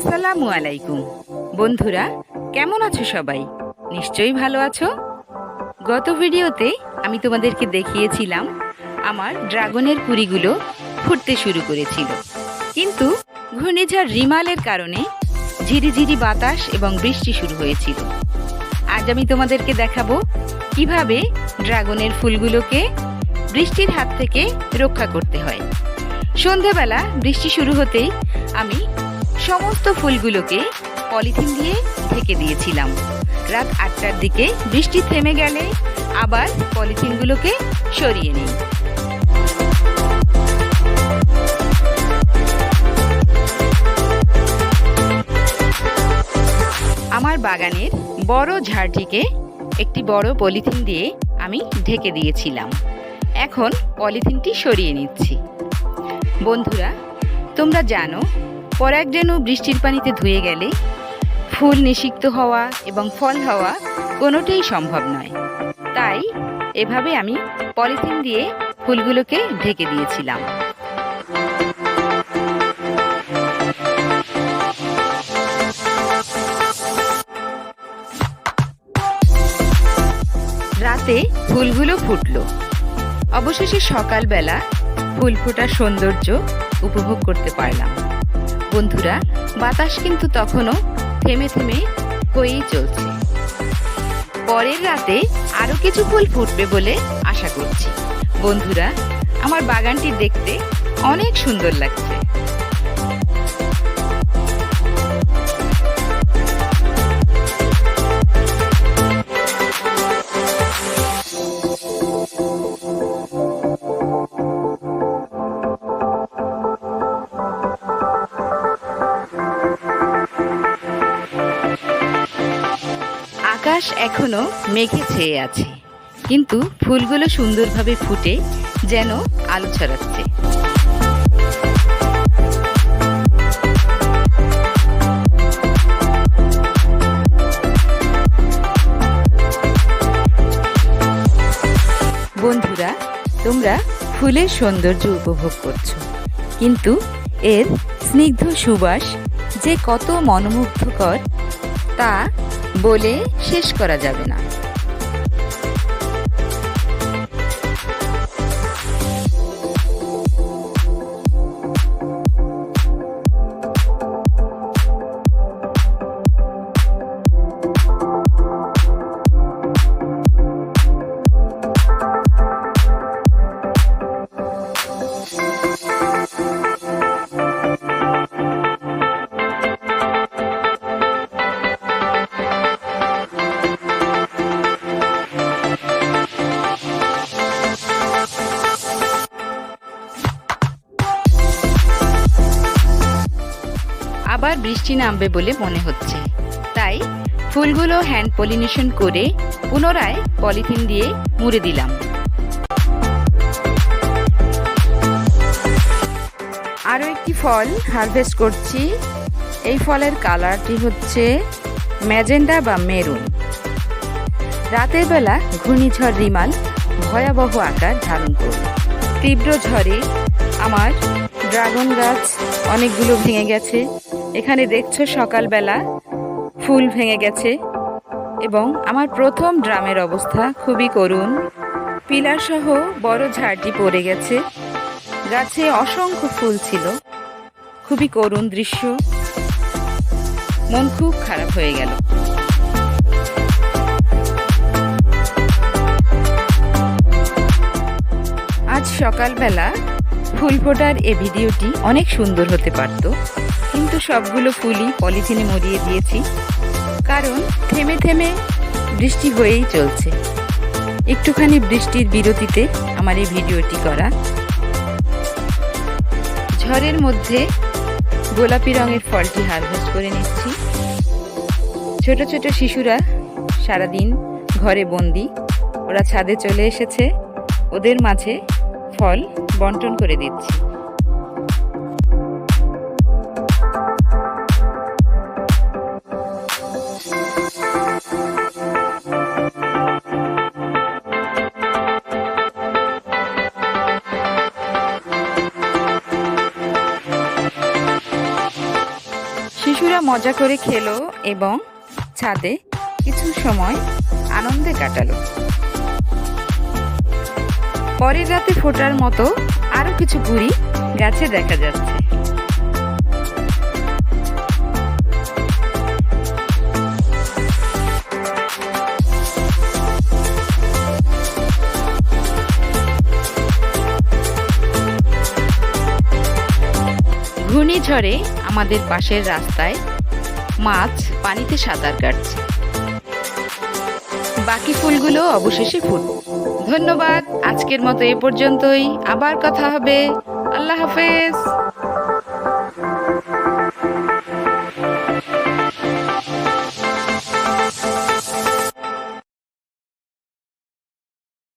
আসসালামু আলাইকুম। বন্ধুরা, কেমন আছো সবাই? নিশ্চয়ই ভালো আছো? গত ভিডিওতে আমি তোমাদেরকে দেখিয়েছিলাম আমার ড্রাগনের কুড়িগুলো ফুটতে শুরু করেছিল। কিন্তু ঘূর্ণিঝড় রিমালের কারণে ঝিরিঝিরি বাতাস এবং বৃষ্টি শুরু হয়েছিল। আজ আমি তোমাদেরকে দেখাবো কীভাবে ড্রাগনের ফুলগুলোকে বৃষ্টির হাত থেকে রক্ষা করতে হয়। সন্ধেবেলা বৃষ্টি শুরু হতেই আমি সমস্ত ফুলগুলোকে পলিথিন দিয়ে ঢেকে দিয়েছিলাম। রাত আটটার দিকে বৃষ্টি থেমে গেলে আবার পলিথিনগুলোকে সরিয়ে নিই। আমার বাগানের বড় ঝাড়টিকে একটি বড় পলিথিন দিয়ে আমি ঢেকে দিয়েছিলাম। এখন পলিথিনটি সরিয়ে নিচ্ছি। বন্ধুরা, তোমরা জানো পরাগরেণু বৃষ্টির পানিতে ধুয়ে গেলে ফুল নিষিক্ত হওয়া এবং ফল হওয়া কোনোটাই সম্ভব নয়। তাই এভাবে আমি পলিথিন দিয়ে ফুলগুলোকে ঢেকে দিয়েছিলাম। রাতে ফুলগুলো ফুটলো। অবশেষে সকালবেলা ফুল ফোটার সৌন্দর্য উপভোগ করতে পারলাম। বন্ধুরা, বাতাস কিন্তু তখনও থেমে থেমে হয়েই চলছে। পরের রাতে আরও কিছু ফুল ফুটবে বলে আশা করছি। বন্ধুরা, আমার বাগানটি দেখতে অনেক সুন্দর লাগছে। আকাশ এখনও মেঘে ছেয়ে আছে। কিন্তু ফুলগুলো সুন্দরভাবে ফুটে যেন আলো ছড়াচ্ছে। বন্ধুরা, তোমরা ফুলের সৌন্দর্য উপভোগ করছ। কিন্তু এর স্নিগ্ধ সুবাস যে কত মনোমুগ্ধকর তা বলে শেষ করা যাবে না। বৃষ্টি নামবে বলে মনে হচ্ছে। তাই ফুলগুলো হ্যান্ড পলিনেশন করে পুনরায় পলিথিন দিয়ে মুড়ে দিলাম। আরও একটি ফল হারভেস্ট করছি। এই ফলের কালারটি হচ্ছে ম্যাজেন্ডা বা মেরুন। রাতের বেলা ঘূর্ণিঝড় রিমাল ভয়াবহ আকার ধারণ করল। তীব্র ঝড়ে আমার ড্রাগন গাছ অনেকগুলো ভেঙে গেছে। এখানে দেখছ সকালবেলা, ফুল ভেঙে গেছে এবং আমার প্রথম ড্রামের অবস্থা খুবই করুণ। পিলার সহ বড় ঝাড়টি পড়ে গেছে, গাছে অসংখ্য ফুল ছিল। খুবই করুণ দৃশ্য। মন খুব খারাপ হয়ে গেল। আজ সকালবেলা ফুল ফোটার এ ভিডিওটি অনেক সুন্দর হতে পারত। সবগুলো ফুলই পলিথিনে মরিয়ে দিয়েছি। কারণ থেমে থেমে বৃষ্টি হয়েই চলছে। একটুখানি বৃষ্টির বিরতিতে আমার এই ভিডিওটি করা। ঝড়ের মধ্যে গোলাপি রঙের ফলটি হারভেস্ট করে নিচ্ছি। ছোট ছোট শিশুরা সারাদিন ঘরে বন্দি, ওরা ছাদে চলে এসেছে। ওদের মাঝে ফল বন্টন করে দিচ্ছি। মজা করে খেলো এবং ছাদে কিছু সময় আনন্দে কাটালো। পরের রাতে ফোটার মতো আরও কিছু কুড়ি গাছে দেখা যাচ্ছে। ঘূর্ণিঝড়ে আমাদের পাশের রাস্তায় মাছ পানিতে সাঁতার কাটছে। বাকি ফুলগুলো অবশেষে ফুল। ধন্যবাদ, আজকের মতো এ পর্যন্তই। আবার কথা হবে। আল্লাহ হাফেজ।